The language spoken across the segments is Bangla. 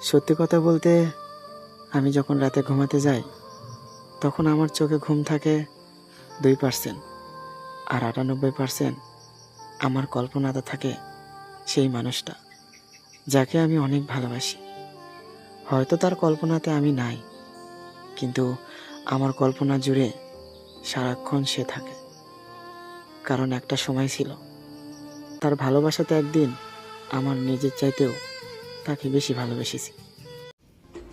সত্যি কথা বলতে, আমি যখন রাতে ঘুমাতে যাই, তখন আমার চোখে ঘুম থাকে দুই পার্সেন্ট আর আটানব্বই পার্সেন্ট আমার কল্পনাতে থাকে সেই মানুষটা, যাকে আমি অনেক ভালোবাসি। হয়তো তার কল্পনাতে আমি নাই, কিন্তু আমার কল্পনা জুড়ে সারাক্ষণ সে থাকে। কারণ একটা সময় ছিল, তার ভালোবাসাতে একদিন আমার নিজের চাইতেও তাকে বেশি ভালোবেসেছি।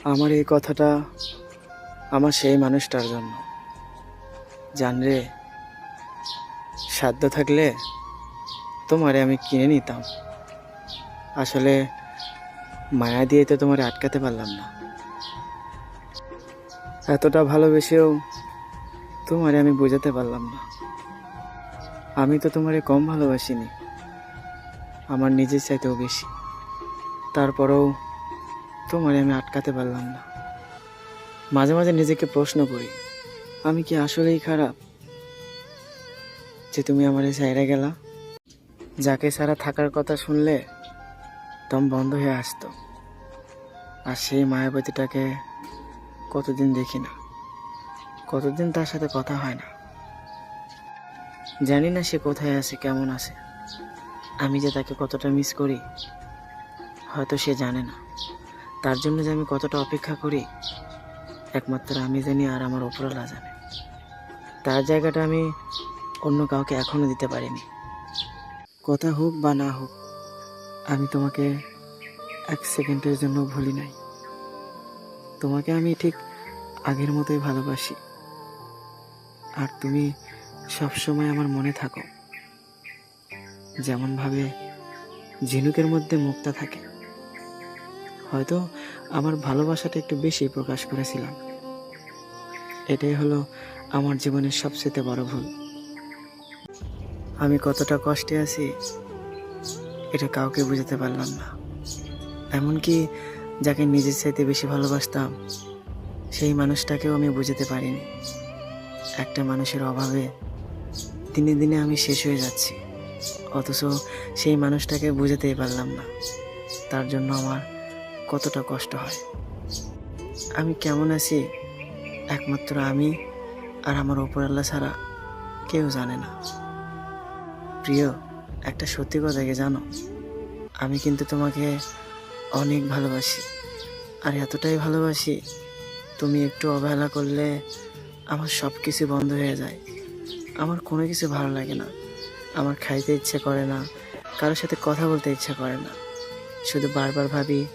আমার এই কথাটা আমার সেই মানুষটার জন্য। জানরে সাধ্য থাকলে তোমারে আমি কিনে নিতাম। আসলে মায়া দিয়ে তো তোমারে আটকাতে পারলাম না। এতটা ভালোবেসেও তোমারে আমি বোঝাতে পারলাম না। আমি তো তোমারে কম ভালোবাসিনি। আমার নিজের চাইতেও বেশি। তারপরেও তোমারে আমি আটকাতে পারলাম না। মাঝে মাঝে নিজেকে প্রশ্ন করি, আমি কি আসলেই খারাপ? যে তুমি আমার সাইরে গেলা, যাকে সারা থাকার কথা শুনলে দম বন্ধ হয়ে আসতো। আর সেই মায়াবতীটাকে কতদিন দেখি না, কতদিন তার সাথে কথা হয় না। জানি না সে কোথায় আছে, কেমন আছে। আমি যে তাকে কতটা মিস করি হয়তো সে জানে না। তার জন্য যে আমি কতটা অপেক্ষা করি, একমাত্র আমি জানি আর আমার ওপরওয়ালা জানে। তার জায়গাটা আমি অন্য কাউকে এখনও দিতে পারিনি। কথা হোক বা না হোক, আমি তোমাকে এক সেকেন্ডের জন্য ভুলি নাই। তোমাকে আমি ঠিক আগের মতোই ভালোবাসি। আর তুমি সবসময় আমার মনে থাকো, যেমনভাবে ঝিনুকের মধ্যে মুক্তা থাকে। হয়তো আমার ভালোবাসাটা একটু বেশি প্রকাশ করেছিলাম। এটাই হলো আমার জীবনের সবচেয়ে বড় ভুল। আমি কতটা কষ্টে আছি, এটা কাউকে বুঝাতে পারলাম না। এমনকি যাকে নিজের চাইতে বেশি ভালোবাসতাম, সেই মানুষটাকেও আমি বুঝাতে পারিনি। একটা মানুষের অভাবে দিনে দিনে আমি শেষ হয়ে যাচ্ছি, অথচ সেই মানুষটাকে বুঝাতেই পারলাম না। তার জন্য আমার কতটা কষ্ট হয়। আমি কেমন আছি? একমাত্র আমি আর আমার ওপরাল্লা ছাড়া কেউ জানে না। প্রিয়, একটা সত্যি কথা কি জানো? আমি কিন্তু তোমাকে অনেক ভালোবাসি। আর এতটাই ভালোবাসি, তুমি একটু অবহেলা করলে আমার সব কিছু বন্ধ হয়ে যায়। আমার কোনো কিছু ভালো লাগে না। আমার খাইতে ইচ্ছে করে না। কারোর সাথে কথা বলতে ইচ্ছা করে না। শুধু বারবার ভাবি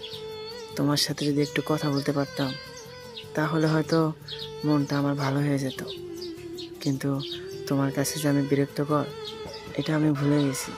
তোমার সাথে যদি একটু কথা বলতে পারতাম, তাহলে হয়তো মনটা আমার ভালো হয়ে যেত। কিন্তু তোমার কাছে যে আমি বিরক্তকর, এটা আমি ভুলে গেছি।